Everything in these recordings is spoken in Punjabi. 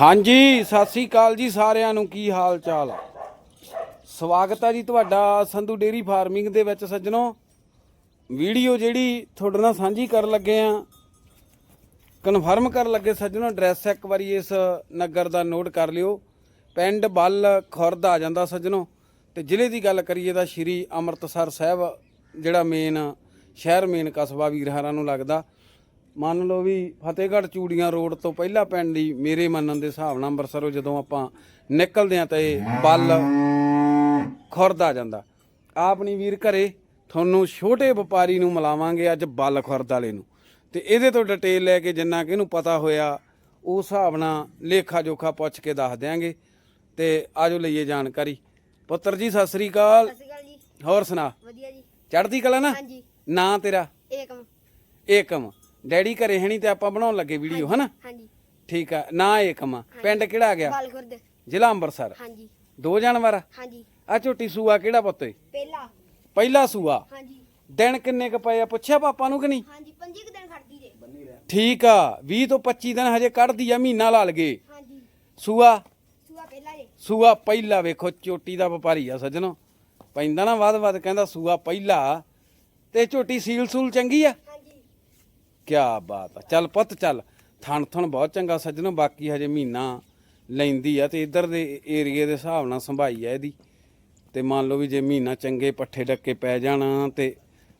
ਹਾਂਜੀ, ਸਤਿ ਸ੍ਰੀ ਅਕਾਲ ਜੀ ਸਾਰਿਆਂ ਨੂੰ, ਕੀ ਹਾਲ ਚਾਲ ਆ? ਸਵਾਗਤ ਆ ਜੀ ਤੁਹਾਡਾ ਸੰਧੂ ਡੇਰੀ ਫਾਰਮਿੰਗ ਦੇ ਵਿੱਚ ਸੱਜਣੋ। ਵੀਡੀਓ ਜਿਹੜੀ ਤੁਹਾਡੇ ਨਾਲ ਸਾਂਝੀ ਕਰਨ ਲੱਗੇ ਆ, ਕਨਫਰਮ ਕਰਨ ਲੱਗੇ ਸੱਜਣੋ, ਐਡਰੈਸ ਇੱਕ ਵਾਰੀ ਇਸ ਨਗਰ ਦਾ ਨੋਟ ਕਰ ਲਿਓ। ਪਿੰਡ ਬੱਲ ਖੁਰਦ ਆ ਜਾਂਦਾ ਸੱਜਣੋ, ਤੇ ਜ਼ਿਲ੍ਹੇ ਦੀ ਗੱਲ ਕਰੀਏ ਤਾਂ ਸ਼੍ਰੀ ਅੰਮ੍ਰਿਤਸਰ ਸਾਹਿਬ, ਜਿਹੜਾ ਮੇਨ ਸ਼ਹਿਰ ਮੇਨ ਕਸਬਾ ਵੀਰਹਾਰਾਂ ਨੂੰ ਲੱਗਦਾ। ਮੰਨ ਲਓ ਵੀ ਫਤਿਹਗੜ੍ਹ ਚੂੜੀਆਂ ਰੋਡ ਤੋਂ ਪਹਿਲਾ ਪਿੰਡ ਹੀ ਮੇਰੇ ਮੰਨਣ ਦੇ ਹਿਸਾਬ ਨਾਲ ਅੰਮ੍ਰਿਤਸਰੋਂ ਜਦੋਂ ਆਪਾਂ ਨਿਕਲਦੇ ਆ ਤਾਂ ਇਹ ਬੱਲ ਖੁਰਦ ਆ ਜਾਂਦਾ ਆਪਣੀ ਵੀਰ ਘਰੇ ਤੁਹਾਨੂੰ ਛੋਟੇ ਵਪਾਰੀ ਨੂੰ ਮਿਲਾਵਾਂਗੇ ਅੱਜ ਬੱਲ ਖੁਰਦ ਵਾਲੇ ਨੂੰ। ਤੇ ਇਹਦੇ ਤੋਂ ਡਿਟੇਲ ਲੈ ਕੇ ਜਿੰਨਾ ਕਿ ਇਹਨੂੰ ਪਤਾ ਹੋਇਆ ਉਸ ਹਿਸਾਬ ਨਾਲ ਲੇਖਾ ਜੋਖਾ ਪੁੱਛ ਕੇ ਦੱਸ ਦਿਆਂਗੇ। ਤੇ ਆਜੋ ਲਈਏ ਜਾਣਕਾਰੀ। ਪੁੱਤਰ ਜੀ ਸਤਿ ਸ੍ਰੀ ਅਕਾਲ। ਸਤਿ ਸ਼੍ਰੀ ਅਕਾਲ ਜੀ। ਹੋਰ ਸੁਣਾ? ਵਧੀਆ ਜੀ। ਚੜ੍ਹਦੀ ਕਲਾ ਨਾ? ਹਾਂਜੀ। ਨਾਂ ਤੇਰਾ? ਏਕਮ। ਏਕਮ। ਡੈਡੀ ਘਰੇ ਹੈ ਨਹੀਂ ਤੇ ਆਪਾਂ ਬਣਾਉਣ ਲੱਗੇ ਵੀਡੀਓ ਹਨਾ? ਹਾਂਜੀ। ਠੀਕ ਆ ਨਾਂ ਏਕਮ ਆ ਪਿੰਡ ਕਿਹੜਾ ਆ ਗਿਆ? ਬਾਲਖੁਰਦ। ਜ਼ਿਲ੍ਹਾ ਅੰਮ੍ਰਿਤਸਰ। ਹਾਂਜੀ। ਦੋ ਜਾਨਵਰ ਆ? ਹਾਂਜੀ। ਆਹ ਝੋਟੀ ਸੂਆ ਕਿਹੜਾ ਪੁੱਤ ਏ? ਪਹਿਲਾ। ਪਹਿਲਾ ਸੂਆ। ਹਾਂਜੀ। ਦਿਨ ਕਿੰਨੇ ਕ ਪਏ ਆ? ਪੁੱਛਿਆ ਪਾਪਾ ਨੂੰ ਕਿ ਨਹੀਂ? ਹਾਂਜੀ 25 ਕੁ ਦਿਨ ਖੜਦੀ ਜੇ। ਠੀਕ ਆ 20 ਤੋਂ 25 ਦਿਨ ਹਜੇ ਕੱਢਦੀ ਆ ਮਹੀਨਾ ਲਾ ਲਗੇ। ਹਾਂਜੀ। ਸੂਆ? ਸੂਆ ਪਹਿਲਾ ਜੇ। ਸੂਆ ਪਹਿਲਾ ਵੇਖੋ ਚੋਟੀ ਦਾ ਵਪਾਰੀ ਆ ਸੱਜਣੋ। ਪੈਂਦਾ ਨਾ ਵੱਧ ਵੱਧ ਕਹਿੰਦਾ ਸੂਆ ਪਹਿਲਾ। ਤੇ ਝੋਟੀ ਸੀਲ ਸੂਲ ਚੰਗੀ ਆ? ਕਿਆ ਬਾਤ ਆ। ਚੱਲ ਪੁੱਤ ਚੱਲ। ਥਣ ਥਣ ਬਹੁਤ ਚੰਗਾ ਸੱਜਣੋ ਬਾਕੀ ਹਜੇ ਮਹੀਨਾ ਲੈਂਦੀ ਆ ਤੇ ਇੱਧਰ ਦੇ ਏਰੀਏ ਦੇ ਹਿਸਾਬ ਨਾਲ ਸੰਭਾਈ ਆ ਇਹਦੀ। ਤੇ ਮੰਨ ਲਓ ਵੀ ਜੇ ਮਹੀਨਾ ਚੰਗੇ ਪੱਠੇ ਡੱਕੇ ਪੈ ਜਾਣ ਤੇ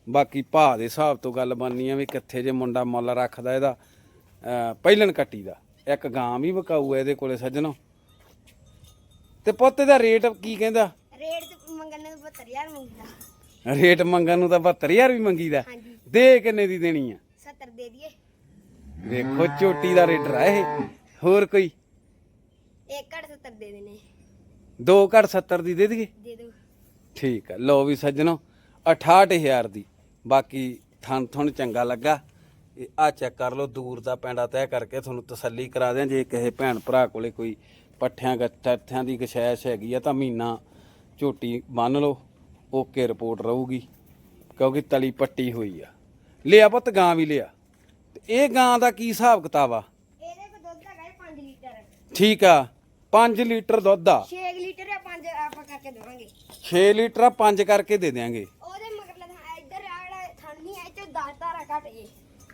ਬਾਕੀ ਭਾਅ ਦੇ ਹਿਸਾਬ ਤੋਂ ਗੱਲ ਬਣਨੀ ਆ ਵੀ ਕਿੱਥੇ ਜੇ ਮੁੰਡਾ ਮੁੱਲ ਰੱਖਦਾ ਇਹਦਾ ਪਹਿਲਣ ਕੱਟੀ ਦਾ। ਇੱਕ ਗਾਂ ਵੀ ਵਿਕਾਊ ਇਹਦੇ ਕੋਲੇ ਸੱਜਣੋ। ਤੇ ਪੁੱਤ ਦਾ ਰੇਟ ਕੀ ਕਹਿੰਦਾ? ਰੇਟ ਮੰਗਣ ਨੂੰ 72000 ਮੰਗਦਾ। ਰੇਟ ਮੰਗਣ ਨੂੰ ਤਾਂ 72000 ਵੀ ਮੰਗੀਦਾ। ਦੇ ਕਿੰਨੇ ਦੀ ਦੇਣੀ ਆ? 70 ਦੇ ਦਈਏ। ਵੇਖੋ ਚੋਟੀ ਦਾ ਰੇਟ ਆ ਇਹ। ਹੋਰ ਕੋਈ? ਇੱਕ ਘੱਟ 70 ਦੇ ਦੇਣੇ। ਦੋ ਘੜ 70 ਦੀ ਦੇ ਦਈਏ? ਦੇ ਦਿਓ ਠੀਕ ਆ ਲਓ ਵੀ ਸੱਜਣੋ 68000 ਦੀ। ਬਾਕੀ ਥਣ ਥਣ ਚੰਗਾ ਲੱਗਾ। ਇਹ ਆ ਚੈੱਕ ਕਰ ਲਓ ਦੂਰ ਦਾ ਪੈਂਡਾ ਤੈਅ ਕਰਕੇ ਤੁਹਾਨੂੰ ਤਸੱਲੀ ਕਰਾ ਦਿਆਂ। ਜੇ ਕਿਸੇ ਭੈਣ ਭਰਾ ਕੋਲੇ ਕੋਈ ਪੱਠਿਆਂ ਗੱਠਿਆਂ ਦੀ ਗਸ਼ੈਸ਼ ਹੈਗੀ ਆ ਤਾਂ ਮਹੀਨਾ ਝੋਟੀ ਬੰਨ ਲਓ ਓਕੇ ਰਿਪੋਰਟ ਰਹੂਗੀ ਕਿਉਂਕਿ ਤਲੀ ਪੱਟੀ ਹੋਈ ਆ। ਲਿਆ ਪੁੱਤ ਗਾਂ ਵੀ ਲਿਆ। ਤੇ ਇਹ ਗਾਂ ਦਾ ਕੀ ਹਿਸਾਬ ਕਿਤਾਬ ਆ? ਇਹਦੇ ਕੋਲ ਦੁੱਧ ਹੈਗਾ 5 ਲੀਟਰ। ਠੀਕ ਆ 5 ਲੀਟਰ ਦੁੱਧ ਆ। 6 ਲੀਟਰ ਆ 5 ਆਪਾਂ ਕਰਕੇ ਦੇਵਾਂਗੇ। 6 ਲੀਟਰ ਆ 5 ਕਰਕੇ ਦੇ ਦਿਆਂਗੇ। ਉਹਦੇ ਮਗਰਲੇ ਥਾਂ ਇੱਧਰ ਆ ਜਿਹੜਾ ਥਣ ਇਹ ਚੋਂ 10 ਤਾਰਾ ਘੱਟ ਜੇ।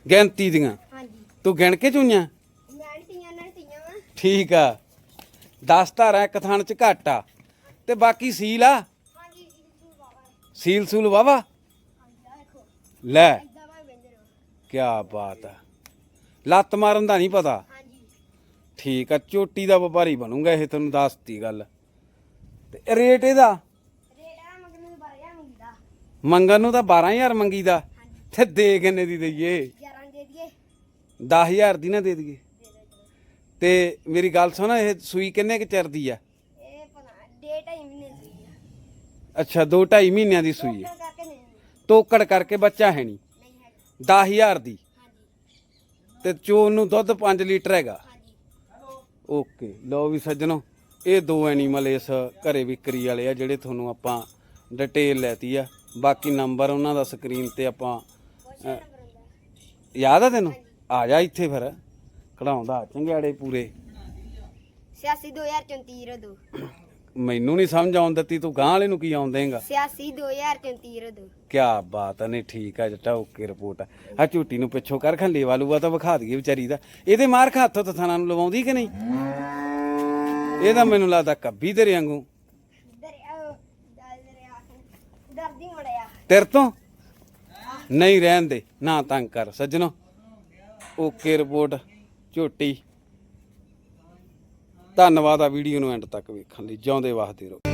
ਗਿਣਤੀ ਦੀਆਂ? ਹਾਂਜੀ। ਤੂੰ ਗਿਣ ਕੇ ਚੁਈਆਂ ਮੈਂ ਤੀਆਂ ਨਾਲ ਤੀਆਂ ਵਾ। ਠੀਕ ਆ। 10 ਧਾਰਾਂ ਇੱਕ ਥਣ ਚ ਘੱਟ ਆ। ਤੇ ਬਾਕੀ ਸੀਲ ਆ? ਹਾਂਜੀ ਸੀਲ ਸੂਲ ਵਾਵਾ। ਲੈ। ਕੀ ਬਾਤ ਆ। ਲੱਤ ਮਾਰਨ ਦਾ ਨਹੀਂ ਪਤਾ? ਹਾਂਜੀ। ਠੀਕ ਆ ਚੋਟੀ ਦਾ ਵਪਾਰੀ ਬਣੂਗਾ ਇਹ ਤੈਨੂੰ ਦੱਸਤੀ ਗੱਲ। ਤੇ ਰੇਟ ਇਹਦਾ? ਰੇਟ ਆ ਮਗਰ ਨੂੰ 12000 ਮੰਗਦਾ। ਮੰਗਣ ਨੂੰ ਤਾਂ 12000 ਮੰਗੀਦਾ। ਤੇ ਦੇ ਕਿੰਨੇ ਦੀ ਦਈਏ? 11 ਦੇ ਦਈਏ। 10000 ਦੀ ਨਾ ਦੇ ਦਈਏ। ਤੇ ਮੇਰੀ ਗੱਲ ਸੁਣ ਇਹ ਸੂਈ ਕਿੰਨੇ ਕੁ ਚਿਰ ਦੀ ਆ? ਇਹ ਪਤਾ ਡੇਟ ਹੀ ਮਹੀਨੇ ਦੀ ਅੱਛਾ 2 2.5 ਮਹੀਨਿਆਂ ਦੀ ਸੂਈ ਟੋਕਰ ਕਰਕੇ ਨਹੀਂ ਤੋਕੜ ਕਰਕੇ ਬੱਚਾ ਹੈ ਨਹੀਂ। 10000 ਦੀ। ਤੇ ਚੋਨ ਨੂੰ ਦੁੱਧ 5 ਲੀਟਰ ਹੈਗਾ। ਓਕੇ, ਲਓ ਵੀ ਸੱਜਣੋ, ਇਹ ਦੋ ਐਨੀਮਲ ਇਸ ਘਰੇ ਵਿਕਰੀ ਵਾਲੇ ਆ, ਜਿਹੜੇ ਤੁਹਾਨੂੰ ਆਪਾਂ ਡਿਟੇਲ ਲੈਤੀ ਆ। ਬਾਕੀ ਨੰਬਰ ਉਹਨਾਂ ਦਾ ਸਕਰੀਨ ਤੇ ਆਪਾਂ ਯਾਦ ਆ ਤੈਨੂੰ? ਆ ਜਾ ਇੱਥੇ ਫਿਰ। ਕਢਾਉਂਦਾ ਚੰਗਿਆੜੇ ਪੂਰੇ। 86 2034 02 ਮੈਨੂੰ ਨਹੀਂ ਸਮਝ ਆਉਣ ਦਿੱਤੀ ਤੂੰ ਗਾਂ ਵਾਲੇ ਨੂੰ ਕੀ ਆਉਣ ਦੇਂਗਾ? 86 2034 02 ਕੀ ਬਾਤ ਆ ਨਹੀਂ ਠੀਕ ਆ ਜੱਟਾ ਓਕੇ ਰਿਪੋਰਟ ਆ। ਆ ਝੂਟੀ ਨੂੰ ਪਿੱਛੋਂ ਕਰ ਖੰਲੇ ਵਾਲੂਆ ਤਾਂ ਵਿਖਾ ਦਈਏ ਵਿਚਾਰੀ ਦਾ। ਇਹਦੇ ਮਾਰ ਖਾ ਹੱਥੋਂ ਥਾਣਾ ਨੂੰ ਲਵਾਉਂਦੀ ਕਿ ਨਹੀਂ? ਇਹ ਤਾਂ ਮੈਨੂੰ ਲੱਗਦਾ ਕੱਬੀ ਤੇਰੇ ਵਾਂਗੂ। ਦਰਦੀ ਮੜਿਆ ਤੇਰੇ ਤੋਂ? ਨਹੀਂ ਰਹਿਣ ਦੇ ਨਾ ਤੰਗ ਕਰ ਸੱਜਣੋ। ਓਕੇ ਰਿਪੋਰਟ ਝੋਟੀ ਧੰਨਵਾਦ ਆ ਵੀਡੀਓ ਨੂੰ ਐਂਡ ਤੱਕ ਵੇਖਣ ਲਈ ਜਿਉਂਦੇ ਵਾਸਤੇ ਰਹੋ।